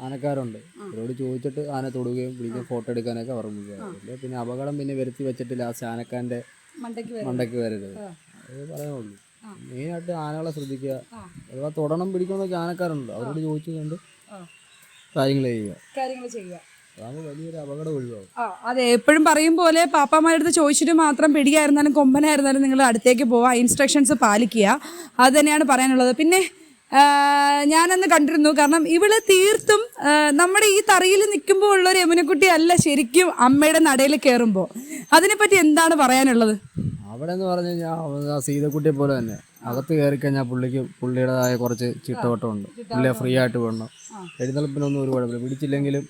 ആനക്കാരുണ്ട്. അവരോട് ചോദിച്ചിട്ട് ആന തൊടുകയും പിടിക്കുകയും ഫോട്ടോ എടുക്കാനൊക്കെ അവർ പിന്നെ അപകടം പിന്നെ വരുത്തി വെച്ചിട്ട് ലാസ്റ്റ് ആനക്കാരന്റെ മണ്ടയ്ക്ക് വരും മണ്ടയ്ക്ക് വരരുത്. അത് പറയാനുള്ളൂ. മെയിനായിട്ട് ആനകളെ ശ്രദ്ധിക്കുക. അഥവാ തൊടണം പിടിക്കണമെന്നൊക്കെ ആനക്കാരുണ്ട്. അവരോട് ചോദിച്ചു കൊണ്ട് കാര്യങ്ങൾ ചെയ്യുക. കാര്യങ്ങൾ ചെയ്യുക. അതെ. എപ്പോഴും പറയും പോലെ പാപ്പാമാരുടെ അടുത്ത് ചോദിച്ചിട്ട് മാത്രം പിടിയായിരുന്നാലും കൊമ്പനായിരുന്നാലും നിങ്ങൾ അടുത്തേക്ക് പോവുക. ഇൻസ്ട്രക്ഷൻസ് പാലിക്കുക. അത് തന്നെയാണ് പറയാനുള്ളത്. പിന്നെ ഞാനന്ന് കണ്ടിരുന്നു. കാരണം ഇവൾ തീർത്തും നമ്മുടെ ഈ തറയിൽ നിൽക്കുമ്പോൾ ഉള്ള ഒരു യമുനക്കുട്ടി അല്ല ശരിക്കും അമ്മയുടെ നടയിൽ കയറുമ്പോൾ അതിനെപ്പറ്റി എന്താണ് പറയാനുള്ളത്? അവിടെ എന്ന് പറഞ്ഞു കഴിഞ്ഞാൽ സീതക്കുട്ടിയെ പോലെ തന്നെ. അകത്ത് കയറി കഴിഞ്ഞാൽ പുള്ളിക്ക് പുള്ളിയുടേതായ കുറച്ച് ചിട്ടവട്ടമുണ്ട്. പുള്ളിയെ ഫ്രീ ആയിട്ട് വിടണം. എഴുന്നള്ളിപ്പിനൊന്നും ഒരു കുഴപ്പമില്ല. പിടിച്ചില്ലെങ്കിലും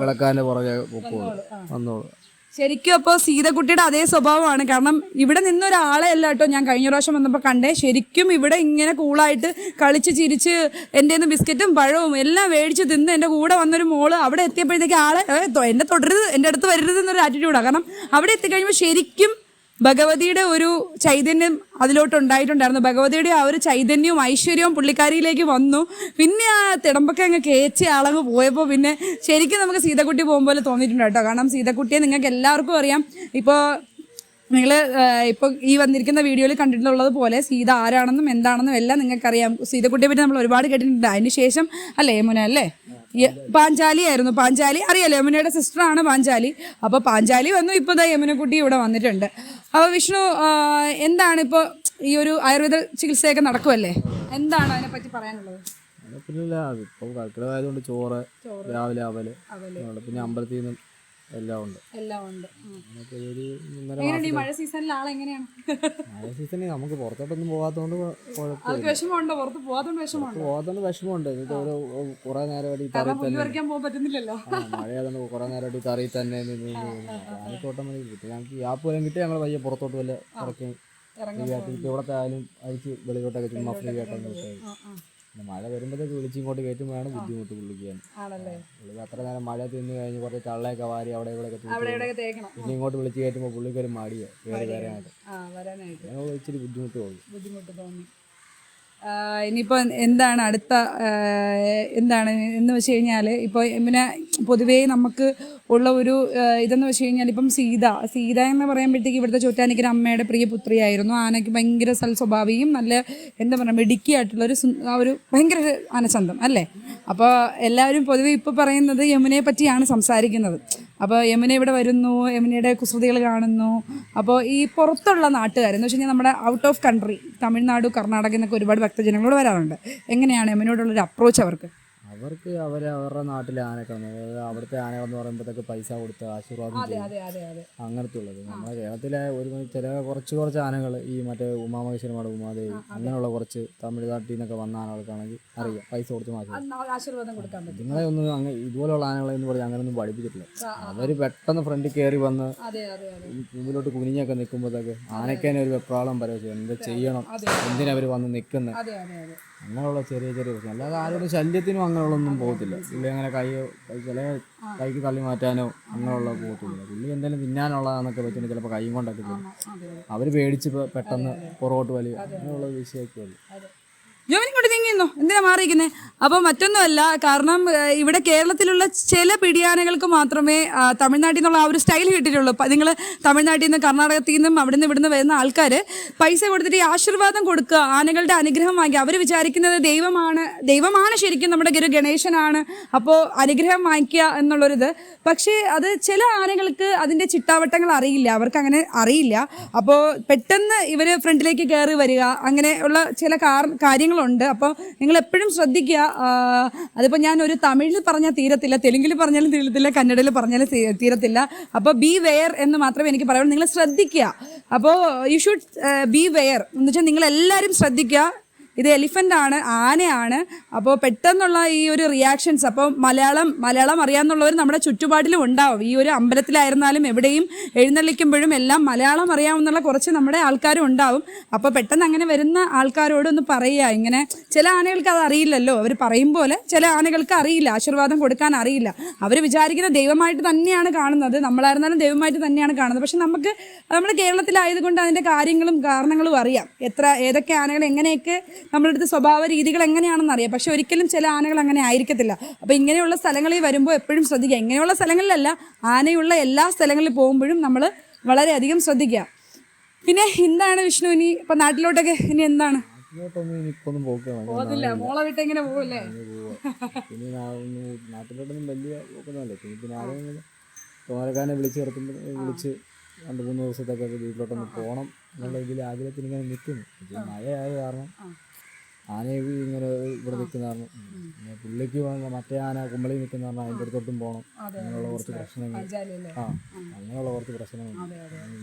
വിളക്കാന്റെ പുറകെ പൊക്കോളൂ വന്നോളൂ. ശരിക്കും അപ്പോൾ സീതക്കുട്ടിയുടെ അതേ സ്വഭാവമാണ്. കാരണം ഇവിടെ നിന്നൊരാളെ അല്ല കേട്ടോ ഞാൻ കഴിഞ്ഞ പ്രാവശ്യം വന്നപ്പോൾ കണ്ടേ. ശരിക്കും ഇവിടെ ഇങ്ങനെ കൂളായിട്ട് കളിച്ച് ചിരിച്ച് എന്റെ ബിസ്ക്കറ്റും പഴവും എല്ലാം മേടിച്ച് തിന്ന് എന്റെ കൂടെ വന്നൊരു മോൾ അവിടെ എത്തിയപ്പോഴത്തേക്ക് ആളെ എന്നെ തൊടരുത് എന്റെ അടുത്ത് വരരുത് എന്നൊരു ആറ്റിറ്റ്യൂഡാണ് കാരണം അവിടെ എത്തിക്കഴിയുമ്പോൾ ശരിക്കും ഭഗവതിയുടെ ഒരു ചൈതന്യം അതിലോട്ട് ഉണ്ടായിട്ടുണ്ടായിരുന്നു ഭഗവതിയുടെ ആ ഒരു ചൈതന്യവും ഐശ്വര്യവും പുള്ളിക്കാരിയിലേക്ക് വന്നു. പിന്നെ ആ തിടമ്പൊക്കെ അങ്ങ് കേച്ച ആളങ്ങ് പോയപ്പോൾ പിന്നെ ശരിക്കും നമുക്ക് സീതക്കുട്ടി പോകുമ്പോൾ തോന്നിയിട്ടുണ്ട് കേട്ടോ. കാരണം സീതക്കുട്ടിയെ നിങ്ങൾക്ക് എല്ലാവർക്കും അറിയാം. ഇപ്പോൾ നിങ്ങൾ ഇപ്പോൾ ഈ വന്നിരിക്കുന്ന വീഡിയോയിൽ കണ്ടിട്ടുള്ളത് പോലെ സീത ആരാണെന്നും എന്താണെന്നും എല്ലാം നിങ്ങൾക്കറിയാം. സീതക്കുട്ടിയെ പറ്റി നമ്മൾ ഒരുപാട് കേട്ടിട്ടുണ്ട്. അതിന് ശേഷം അല്ലേ യമുന അല്ലേ? പാഞ്ചാലി ആയിരുന്നു. പാഞ്ചാലി അറിയാലോ? യമുനയുടെ സിസ്റ്ററാണ് പാഞ്ചാലി. അപ്പോൾ പാഞ്ചാലി വന്നു. ഇപ്പോൾ ദാ യമുനക്കുട്ടി ഇവിടെ വന്നിട്ടുണ്ട്. അപ്പോൾ വിഷ്ണു എന്താണ് ഇപ്പോൾ ഈ ഒരു ആയുർവേദ ചികിത്സയൊക്കെ നടക്കുമല്ലേ എന്താണ് അതിനെ പറ്റി പറയാനുള്ളത്? പിന്നെ ഇപ്പം കർക്കിടകമായതുകൊണ്ട് ചോറ് രാവിലെ അവൽ. പിന്നെ അമ്പലത്തിൽ നിന്ന് എല്ലാം ഉണ്ട് എല്ലാം ഉണ്ട് എങ്ങനെയുണ്ട് ഈ മഴ സീസണിൽ ആളെങ്ങനെയാണ് മഴ സീസണിൽ നമുക്ക് പുറത്തോട്ടൊന്നും പോകാത്തതുകൊണ്ട് കുഴപ്പമില്ല. ആൾക്ക് വിഷമമുണ്ടോ? പുറത്ത് പോകാത്തോണ്ട് വിഷമമുണ്ടോ? പോകാത്തതുകൊണ്ട് വിഷമമുണ്ട്. എന്നിട്ട് കുറെ നേരമായിട്ട് തന്നെ പോകാൻ പറ്റുന്നില്ലല്ലോ. മഴയായതുകൊണ്ട് കുറെ നേരമായിട്ട് ഈ തറി തന്നെ ഓട്ടോമാറ്റിക് കിട്ടും ഞങ്ങൾക്ക് ആപ്പ് വല്ലതും കിട്ടി ഞങ്ങൾ പയ്യെ പുറത്തോട്ട് വല്ല ഇറക്കി ഫ്രീ ആയിട്ട് ഇപ്പോൾ ഇവിടത്തെ ആയാലും അഴിച്ച് വെളിയിലോട്ടൊക്കെ ചുമ്മാ ഫ്രീ ആയിട്ടൊന്നും മഴ വരുമ്പോഴത്തേക്ക് വിളിച്ച് ഇങ്ങോട്ട് കയറ്റുമ്പോഴാണ് ബുദ്ധിമുട്ട് പുള്ളിക്കാൻ ആണല്ലേ? പുള്ളിക്ക് അത്ര നേരം മഴ തിന്നു കഴിഞ്ഞ് കുറച്ച് തള്ളയൊക്കെ വാരി അവിടെ ഇവിടെ പിന്നെ ഇങ്ങോട്ട് വിളിച്ച് കയറ്റുമ്പോൾ പുള്ളിക്ക് ഒരു മടിയാണ്. വേറെ വരാനായിട്ട്. ഇച്ചിരി ബുദ്ധിമുട്ട് തോന്നി. ബുദ്ധിമുട്ട് തോന്നി. ഇനിയിപ്പോൾ എന്താണ് അടുത്ത എന്താണ് എന്ന് വെച്ച് കഴിഞ്ഞാൽ ഇപ്പോൾ പിന്നെ പൊതുവേ നമുക്ക് ഉള്ള ഒരു ഇതെന്ന് വെച്ച് കഴിഞ്ഞാൽ ഇപ്പം സീത സീത എന്ന് പറയുമ്പോഴത്തേക്ക് ഇവിടുത്തെ ചോറ്റാനിക്കര അമ്മയുടെ പ്രിയ പുത്രിയായിരുന്നു. ആനയ്ക്ക് ഭയങ്കര സൽ സ്വഭാവിയും നല്ല എന്താ പറയുക മിടുക്കിയായിട്ടുള്ള ഒരു ആ ഒരു ഭയങ്കര ആനച്ചന്തം അല്ലേ? അപ്പോൾ എല്ലാവരും പൊതുവെ ഇപ്പോൾ പറയുന്നത് യമുനയെ പറ്റിയാണ് സംസാരിക്കുന്നത്. അപ്പോൾ യമുന ഇവിടെ വരുന്നു യമുനയുടെ കുസൃതികൾ കാണുന്നു. അപ്പോൾ ഈ പുറത്തുള്ള നാട്ടുകാർ എന്ന് വെച്ച് കഴിഞ്ഞാൽ നമ്മുടെ out of country Tamil Nadu Karnataka എന്നൊക്കെ ഒരുപാട് ഭക്തജനങ്ങളോട് വരാറുണ്ട്. എങ്ങനെയാണ് യമുനയോടുള്ളൊരു അപ്രോച്ച് അവർക്ക്? അവർക്ക് അവരെ അവരുടെ നാട്ടിലെ ആനകളെന്ന് അതായത് അവിടുത്തെ എന്ന് പറയുമ്പോഴത്തേക്ക് പൈസ കൊടുത്ത് ആശീർവാദം അതെ അതെ അതെ അതെ. അങ്ങനത്തെ ഉള്ളത്. നമ്മുടെ കേരളത്തിലെ ഒരു ചില കുറച്ച് കുറച്ച് ആനകൾ ഈ മറ്റേ ഉമാമഹേശ്വരമാട് ഉമാദേവി അങ്ങനെയുള്ള കുറച്ച് തമിഴ്നാട്ടിൽ നിന്നൊക്കെ വന്ന ആനകൾക്കാണെങ്കിൽ അറിയാം. പൈസ കൊടുത്ത് മാറ്റി ആശീർവാദം കൊടുക്കാൻ പറ്റും. നിങ്ങളെ ഒന്നും ഇതുപോലെയുള്ള ഇതുപോലുള്ള ആനകളെ എന്ന് പറഞ്ഞാൽ അങ്ങനെയൊന്നും പഠിപ്പിച്ചിട്ടില്ല അവർ പെട്ടെന്ന് ഫ്രണ്ടിൽ കയറി വന്ന് മുമ്പിലോട്ട് കുനിഞ്ഞൊക്കെ നിൽക്കുമ്പോഴത്തേക്ക് ആനയ്ക്കതിനെ ഒരു വെപ്രാളം പരവശം എന്ത് ചെയ്യണം? എന്തിനവർ വന്ന് നിൽക്കുന്നത് അങ്ങനെയുള്ള ചെറിയ ചെറിയ പ്രശ്നം. അല്ലാതെ ആരോടും ശല്യത്തിനും അങ്ങനെയുള്ളൊന്നും പോകത്തില്ല. പുള്ളി അങ്ങനെ കൈ കൈ ചില കൈക്ക് തള്ളി മാറ്റാനോ അങ്ങനെയുള്ള പോകത്തില്ല. പുള്ളി എന്തെങ്കിലും തിന്നാനുള്ളതാണെന്നൊക്കെ വെച്ചിട്ട് ചിലപ്പോൾ കൈയും കൊണ്ടൊക്കെ അവർ പേടിച്ച് പെട്ടെന്ന് പുറകോട്ട് വലിയ അങ്ങനെയുള്ള വിഷയമൊക്കെ ഉള്ളു. ജോമിനി കൊണ്ട് നീങ്ങിയിരുന്നു എന്തിനാ മാറിയിരിക്കുന്നത് അപ്പോൾ മറ്റൊന്നുമല്ല കാരണം ഇവിടെ കേരളത്തിലുള്ള ചില പിടിയാനകൾക്ക് മാത്രമേ തമിഴ്നാട്ടിൽ നിന്നുള്ള ആ ഒരു സ്റ്റൈൽ കിട്ടിയിട്ടുള്ളൂ. നിങ്ങൾ തമിഴ്നാട്ടിൽ നിന്ന് കർണാടകത്തിൽ നിന്നും അവിടെ നിന്ന് ഇവിടുന്ന് വരുന്ന ആൾക്കാർ പൈസ കൊടുത്തിട്ട് ഈ ആശീർവാദം കൊടുക്കുക ആനകളുടെ അനുഗ്രഹം വാങ്ങി അവർ വിചാരിക്കുന്നത് ദൈവമാണ് ദൈവമാണ് ശരിക്കും നമ്മുടെ ഗുരു ഗണേശനാണ് അപ്പോൾ അനുഗ്രഹം വാങ്ങിക്കുക എന്നുള്ളൊരിത്. പക്ഷേ അത് ചില ആനകൾക്ക് അതിന്റെ ചിട്ടാവട്ടങ്ങൾ അറിയില്ല. അവർക്ക് അങ്ങനെ അറിയില്ല. അപ്പോൾ പെട്ടെന്ന് ഇവർ ഫ്രണ്ടിലേക്ക് കയറി വരിക അങ്ങനെയുള്ള ചില കാർ കാര്യങ്ങളുണ്ട്. അപ്പോൾ നിങ്ങൾ എപ്പോഴും ശ്രദ്ധിക്കുക. അതിപ്പോൾ ഞാൻ ഒരു തമിഴിൽ പറഞ്ഞാൽ തീരത്തില്ല തെലുങ്കിൽ പറഞ്ഞാലും തീരത്തില്ല കന്നഡയിൽ പറഞ്ഞാലും തീരത്തില്ല. അപ്പോൾ ബി വെയർ എന്ന് മാത്രമേ എനിക്ക് പറയുള്ളൂ നിങ്ങൾ ശ്രദ്ധിക്കുക. അപ്പോൾ യു ഷുഡ് ബി വെയർ എന്ന് വെച്ചാൽ നിങ്ങൾ എല്ലാവരും ശ്രദ്ധിക്കുക. ഇത് എലിഫന്റ് ആണ് ആനയാണ്. അപ്പോൾ പെട്ടെന്നുള്ള ഈ ഒരു റിയാക്ഷൻസ് അപ്പോൾ മലയാളം മലയാളം അറിയാമെന്നുള്ളവർ നമ്മുടെ ചുറ്റുപാടിലും ഉണ്ടാവും. ഈ ഒരു അമ്പലത്തിലായിരുന്നാലും എവിടെയും എഴുന്നള്ളിക്കുമ്പോഴും എല്ലാം മലയാളം അറിയാമെന്നുള്ള കുറച്ച് നമ്മുടെ ആൾക്കാരും ഉണ്ടാവും. അപ്പോൾ പെട്ടെന്ന് അങ്ങനെ വരുന്ന ആൾക്കാരോട് ഒന്ന് പറയുക. ഇങ്ങനെ ചില ആനകൾക്ക് അത് അറിയില്ലല്ലോ. അവർ പറയും പോലെ ചില ആനകൾക്ക് അറിയില്ല. ആശീർവാദം കൊടുക്കാൻ അറിയില്ല. അവർ വിചാരിക്കുന്ന ദൈവമായിട്ട് തന്നെയാണ് കാണുന്നത്. നമ്മളായിരുന്നാലും ദൈവമായിട്ട് തന്നെയാണ് കാണുന്നത്. പക്ഷെ നമുക്ക് നമ്മൾ കേരളത്തിലായതുകൊണ്ട് അതിന്റെ കാര്യങ്ങളും കാരണങ്ങളും അറിയാം. എത്ര ഏതൊക്കെ ആനകൾ എങ്ങനെയൊക്കെ നമ്മുടെ അടുത്ത് സ്വഭാവ രീതികൾ എങ്ങനെയാണെന്ന് അറിയാം. പക്ഷെ ഒരിക്കലും ചില ആനകൾ അങ്ങനെ ആയിരിക്കത്തില്ല. അപ്പോൾ ഇങ്ങനെയുള്ള സ്ഥലങ്ങളിൽ വരുമ്പോൾ എപ്പോഴും ശ്രദ്ധിക്കുക. ഇങ്ങനെയുള്ള സ്ഥലങ്ങളിലല്ല ആനയുള്ള എല്ലാ സ്ഥലങ്ങളിൽ പോകുമ്പോഴും നമ്മൾ വളരെയധികം ശ്രദ്ധിക്കുക. പിന്നെ എന്താണ് വിഷ്ണു ഇനി ഇപ്പൊ നാട്ടിലോട്ടൊക്കെ ഇനി എന്താണ്? പോകുന്നില്ല മോളെ വിട്ട് എങ്ങനെ പോകല്ലേ പിന്നെ നാട്ടിലോട്ടൊന്നും വലിയ പോക്കൊന്നുമല്ല. പിന്നെ പിന്നെ ആരെങ്കിലും തോമരക്കാരനെ വിളിച്ച് രണ്ട് മൂന്ന് ദിവസത്തേക്കൊക്കെ വീട്ടിലോട്ടൊന്ന് പോകണം എന്നുള്ള ഇതിൽ ആഗ്രഹത്തിൽ ഇങ്ങനെ നിൽക്കുന്നു മഴയായ കാരണം ആന ഇങ്ങനെ ഇവിടെ നിൽക്കുന്ന കാരണം പിന്നെ പുള്ളിക്ക് വേണ്ട മറ്റേ ആന കുമ്പളി നിൽക്കുന്ന പറഞ്ഞാൽ അതിന്റെ അടുത്തോട്ടും പോകണം. അങ്ങനെയുള്ള കുറച്ച് പ്രശ്നങ്ങൾ. ആ അങ്ങനെയുള്ള കുറച്ച് പ്രശ്നങ്ങളുണ്ട്.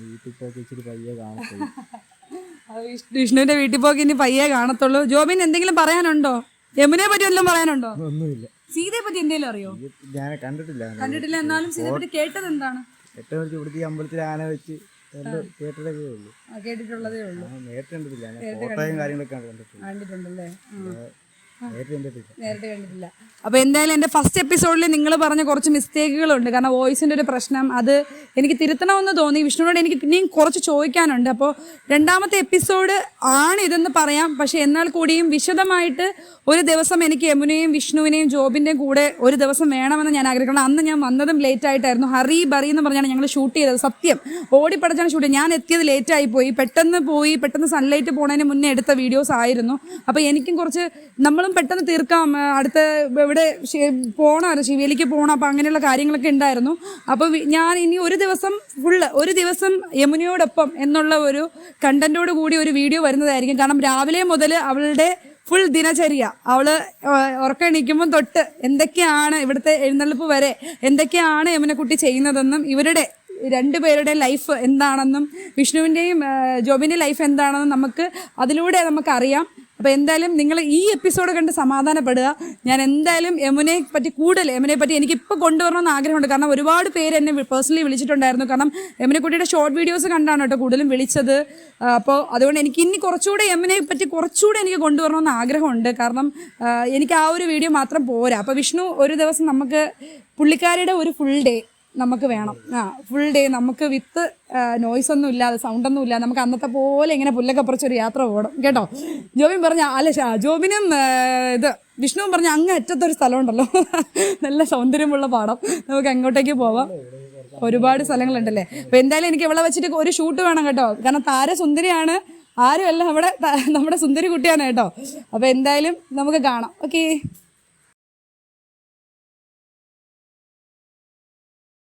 വീട്ടിൽ പോയി ഇച്ചിരി പയ്യെ കാണത്തുള്ളൂ. വിഷ്ണുവിന്റെ വീട്ടിൽ പോയി ഇനി പയ്യെ കാണത്തുള്ളൂ. ജോബിൻ എന്തെങ്കിലും പറയാനുണ്ടോ? യമുനെ പറ്റി വല്ലതും പറയാനുണ്ടോ? ഒന്നുമില്ല. സീതയെ പറ്റി എന്തെങ്കിലും അറിയോ? ഞാൻ കണ്ടിട്ടില്ല. കണ്ടിട്ടില്ല. എന്നാലും സീതയെ പറ്റി കേട്ടത് എന്താണ്? ഏറ്റവും വെച്ച് ഇവിടുത്തെ അമ്പലത്തിൽ ആന വെച്ച് കേട്ടിട്ടുള്ളതേ ഉള്ളൂ. കണ്ടിട്ടുണ്ടല്ലേ? നേരിട്ട് കണ്ടിട്ടില്ല. അപ്പൊ എന്തായാലും എന്റെ ഫസ്റ്റ് എപ്പിസോഡിൽ നിങ്ങൾ പറഞ്ഞ കുറച്ച് മിസ്റ്റേക്കുകളുണ്ട് കാരണം വോയിസിന്റെ ഒരു പ്രശ്നം അത് എനിക്ക് തിരുത്തണമെന്ന് തോന്നി. വിഷ്ണുവിനോട് എനിക്ക് ഇനിയും കുറച്ച് ചോദിക്കാനുണ്ട്. അപ്പോൾ രണ്ടാമത്തെ എപ്പിസോഡ് ആണ് ഇതെന്ന് പറയാം. പക്ഷെ എന്നാൽ കൂടിയും വിശദമായിട്ട് ഒരു ദിവസം എനിക്ക് യമുനയും വിഷ്ണുവിനെയും ജോബിന്റെയും കൂടെ ഒരു ദിവസം വേണമെന്ന് ഞാൻ ആഗ്രഹിക്കണം അന്ന് ഞാൻ വന്നതും ലേറ്റ് ആയിട്ടായിരുന്നു. ഹറി ബറി എന്ന് പറഞ്ഞാണ് ഞങ്ങൾ ഷൂട്ട് ചെയ്തത്. സത്യം. ഓടിപ്പടച്ചാണ് ഷൂട്ട് ഞാൻ എത്തിയത് ലേറ്റ് ആയി പോയി. പെട്ടെന്ന് പോയി. പെട്ടെന്ന് സൺലൈറ്റ് പോണതിന് മുന്നേ എടുത്ത വീഡിയോസ് ആയിരുന്നു. അപ്പോൾ എനിക്കും കുറച്ച് നമ്മളും പെട്ടെന്ന് തീർക്കാം. അടുത്ത ഇവിടെ പോകണമായിരുന്നു ശിവേലിക്ക് പോകണം അപ്പം അങ്ങനെയുള്ള കാര്യങ്ങളൊക്കെ ഉണ്ടായിരുന്നു. അപ്പോൾ ഞാൻ ഇനി ഒരു ദിവസം ഫുള്ള് ഒരു ദിവസം യമുനയോടൊപ്പം എന്നുള്ള ഒരു കണ്ടന്റോട് കൂടി ഒരു വീഡിയോ വരുന്നതായിരിക്കും. കാരണം രാവിലെ മുതൽ അവളുടെ ഫുൾ ദിനചര്യ. അവൾ ഉറക്കം എണീക്കുമ്പോൾ തൊട്ട് എന്തൊക്കെയാണ് ഇവിടുത്തെ എഴുന്നള്ളിപ്പ് വരെ എന്തൊക്കെയാണ് യമുനക്കുട്ടി ചെയ്യുന്നതെന്നും ഇവരുടെ രണ്ടുപേരുടെ ലൈഫ് എന്താണെന്നും വിഷ്ണുവിന്റെയും ജോബിന്റെ ലൈഫ് എന്താണെന്നും നമുക്ക് അതിലൂടെ നമുക്ക് അറിയാം അപ്പോൾ എന്തായാലും നിങ്ങൾ ഈ എപ്പിസോഡ് കണ്ട് സമാധാനപ്പെടുക. ഞാൻ എന്തായാലും യമുനയെ പറ്റി കൂടുതൽ യമുനയെ പറ്റി എനിക്ക് ഇപ്പോൾ കൊണ്ടുവരണമെന്ന് ആഗ്രഹമുണ്ട്. കാരണം ഒരുപാട് പേര് എന്നെ പേഴ്സണലി വിളിച്ചിട്ടുണ്ടായിരുന്നു. കാരണം യമുനക്കുട്ടിയുടെ ഷോർട്ട് വീഡിയോസ് കണ്ടാണ് കേട്ടോ കൂടുതലും വിളിച്ചത്. അപ്പോൾ അതുകൊണ്ട് എനിക്ക് ഇനി കുറച്ചുകൂടെ യമുനയെ പറ്റി കുറച്ചുകൂടെ എനിക്ക് കൊണ്ടുവരണമെന്ന് ആഗ്രഹമുണ്ട്. കാരണം എനിക്ക് ആ ഒരു വീഡിയോ മാത്രം പോരാ. അപ്പോൾ വിഷ്ണു ഒരു ദിവസം നമുക്ക് പുള്ളിക്കാരിയുടെ ഒരു ഫുൾ ഡേ നമുക്ക് വേണം. ആ ഫുൾ ഡേ നമുക്ക് വിത്ത് നോയ്സ് ഒന്നും ഇല്ലാതെ സൗണ്ട് ഒന്നും ഇല്ലാതെ നമുക്ക് അന്നത്തെ പോലെ ഇങ്ങനെ പുല്ലൊക്കെ പറിച്ചൊരു യാത്ര പോകണം. കേട്ടോ? ജോബിൻ പറഞ്ഞ അല്ല ജോബിനും ഇത് വിഷ്ണുവും പറഞ്ഞ അങ്ങ് അറ്റത്തൊരു സ്ഥലമുണ്ടല്ലോ. നല്ല സൗന്ദര്യമുള്ള പാടം. നമുക്ക് അങ്ങോട്ടേക്ക് പോവാം. ഒരുപാട് സ്ഥലങ്ങളുണ്ടല്ലേ? അപ്പൊ എന്തായാലും എനിക്ക് ഇവിടെ വെച്ചിട്ട് ഒരു ഷൂട്ട് വേണം കേട്ടോ. കാരണം താര സുന്ദരിയാണ്. ആരുമല്ല നമ്മുടെ നമ്മുടെ സുന്ദരി കുട്ടിയാണ് കേട്ടോ. അപ്പൊ എന്തായാലും നമുക്ക് കാണാം. ഓക്കേ